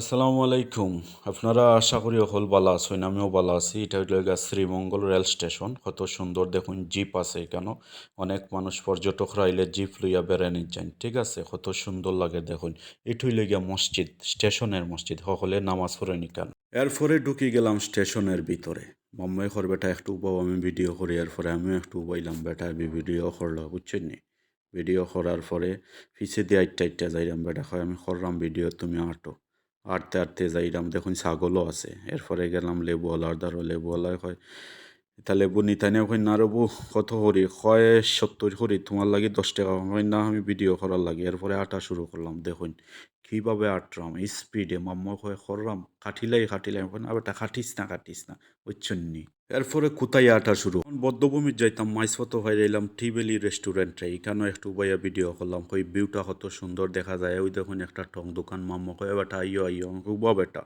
আসসালামু আলাইকুম। আপনারা আশা করি অকল বালা আছেন, আমিও বালা আছি। এটা হইল শ্রীমঙ্গল রেল স্টেশন। কত সুন্দর দেখুন, জিপ আছে এখানে অনেক মানুষ পর্যটকরা আইলে জিপ লইয়া বেড়ানি যান। ঠিক আছে, কত সুন্দর লাগে দেখুন। এটু হইলে গিয়া মসজিদ, স্টেশনের মসজিদ। সকলে নামাজ পড়েন কেন এরপরে ঢুকি গেলাম স্টেশনের ভিতরে। মাম্মাই কর, বেটা, একটু উবাও আমি ভিডিও করি। এরপরে আমিও একটু উবাইলাম, বেটা ভিডিও করল বুঝছেন নি? ভিডিও করার পরে পিছে দিয়ে আইটটা আইটটা যাইলাম, বেটা হয় আমি করলাম ভিডিও, তুমি আটো। আটতে আটতে যাইলাম, দেখুন ছাগলও আছে। এরপরে গেলাম লেবুওয়ালার ধরো লেবুওয়ালায় হয়। তা লেবু নিতানে কই না রবু কত হরি? কয়ে সত্তর হরি, তোমার লাগে দশ টাকা হয় না, আমি ভিডিও করার লাগে। এরপরে আটা শুরু করলাম, দেখুন। কীভাবে আটরাম স্পিডে মাম্মা কয় কাটিলাই কাটিলাই কই না বেটা কাটিস না কাটিস না? বুঝছেন নি এরপরে কোথায় আটা শুরু বদ্ধভূমির যাইতাম মাইসপত হয়ে যাইলাম টিবেলি রেস্টুরেন্টে এখানেও একটু বাইয়া ভিডিও করলাম কই ভিউটা কত সুন্দর দেখা যায়। ওই দেখুন একটা টং দোকান মাম্মা কয় বেটা আইও আইও "বাহ বেটা।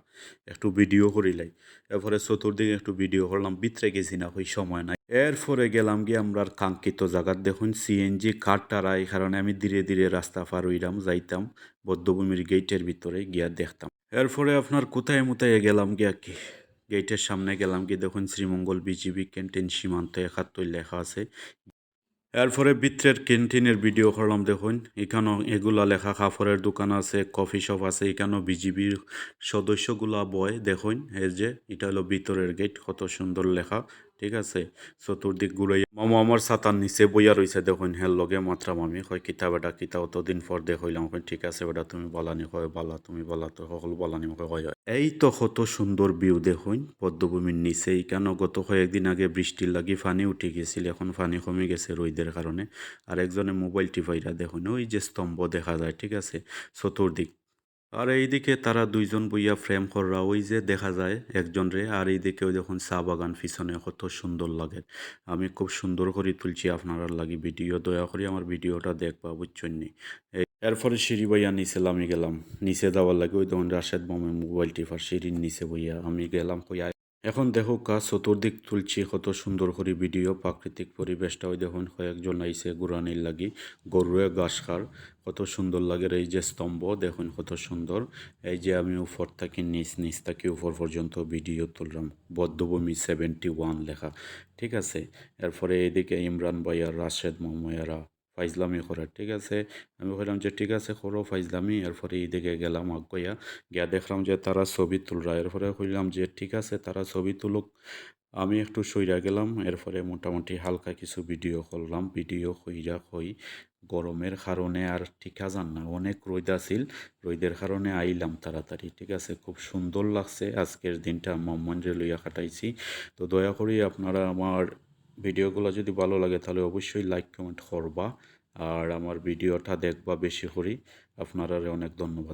একটু ভিডিও করিলাই এরপরে চতুর্দিকে একটু ভিডিও করলাম ভিতরে গেছি না ওই সময় নাই। এরপরে গেলাম গিয়ে আমরা কাঙ্ক্ষিত জায়গার দেখুন সিএনজি কার টারা এই কারণে আমি ধীরে ধীরে রাস্তা পার হইলাম, যাইতাম, বদ্ধভূমির গেটের ভিতরে গিয়া দেখতাম। এরপরে আপনার কোথায় মোতায় গেলাম গিয়া কি? গেটের সামনে গেলাম গিয়ে দেখুন, শ্রীমঙ্গল বিজিবি ক্যান্টিন সীমান্ত একাত্তর লেখা আছে। এরপরে ভিতরের ক্যান্টিনের ভিডিও করলাম দেখুন, এখানেও এগুলা লেখা কাপড়ের দোকান আছে, কফি শপ আছে, এখানেও বিজিবির সদস্যগুলা বয় দেখুন, এই যে, এটা হলো ভিতরের গেট, কত সুন্দর লেখা। ঠিক আছে? চতুর্দিক ঘুরাই মামা আমার ছাতার নিচে বইয়া রয়েছে দেখুন। হের লগে মাত্রা মামি কয় কিতা বেটা কিতা অতদিন পর দেখইলাম কই ঠিক আছে বেটা, তুমি বলানি কয়, বালা, তুমি বলা, তো সকল বলানি কয় কয়, হয়। এই তো কত সুন্দর ভিউ দেখুন। পদ্মভূমির নিচে কেন গত কয়েকদিন আগে বৃষ্টির লাগি পানি উঠে গেছিল। এখন পানি কমে গেছে রোদের কারণে আর একজনে মোবাইল টিপাইরা দেখুন, ওই যে স্তম্ভ দেখা যায়, ঠিক আছে? চতুর্দিক আর এইদিকে তারা দুইজন বইয়া ফ্রেম করা ওই যে দেখা যায় একজন রে আর এইদিকে ওই দেখুন চা বাগান পিছনে কত সুন্দর লাগে আমি খুব সুন্দর করে তুলছি আপনারা লাগি ভিডিও, দয়া করে আমার ভিডিওটা দেখবা, বুঝছেন নি এরপরে সিঁড়ি বইয়া নিচে আমি গেলাম নিচে যাওয়ার লাগে ওই দেখুন রাশেদ বোমে মোবাইল টিপার সিঁড়ির নিচে বইয়া আমি গেলাম কই। এখন দেখো কাজ চতুর্দিক তুলছি, কত সুন্দর করে ভিডিও প্রাকৃতিক পরিবেশটা ওই দেখুন, কয়েকজন আইসে গুরানির লাগি, গরুয়ে ঘাস খার, কত সুন্দর লাগে এই যে স্তম্ভ, দেখুন কত সুন্দর। এই যে আমি উপর থাকি নিচ নিচ থাকি উপর পর্যন্ত ভিডিও তুললাম, বদ্ধভূমি সেভেন্টি ওয়ান লেখা, ঠিক আছে? এরপরে এদিকে ইমরান ভাইয়া রাশেদ মাময়ারা ফাইজলামি করে ঠিক আছে? আমি বললাম যে, ঠিক আছে, করো ফাইজলামি। এরপরে এইদিকে গেলাম আগুয়া গিয়া দেখলাম যে, তারা ছবি তুলরা। এরপরে কইলাম যে, ঠিক আছে, তারা ছবি তুলুক। আমি একটু সইরা গেলাম, এরপরে মোটামুটি হালকা কিছু ভিডিও করলাম। ভিডিও কইরা হই গরমের কারণে আর ঠিকা যান না, অনেক রোদ আছিল। রোদের কারণে আইলাম তাড়াতাড়ি, ঠিক আছে? খুব সুন্দর লাগছে। আজকের দিনটা মম্মনরে লইয়া কাটাইছি। তো দয়া করি আপনারা আমার ভিডিওগুলো যদি ভালো লাগে তাহলে অবশ্যই লাইক, কমেন্ট করবা। আর আমার ভিডিওটা দেখবা বেশি করি আপনারা অনেক ধন্যবাদ।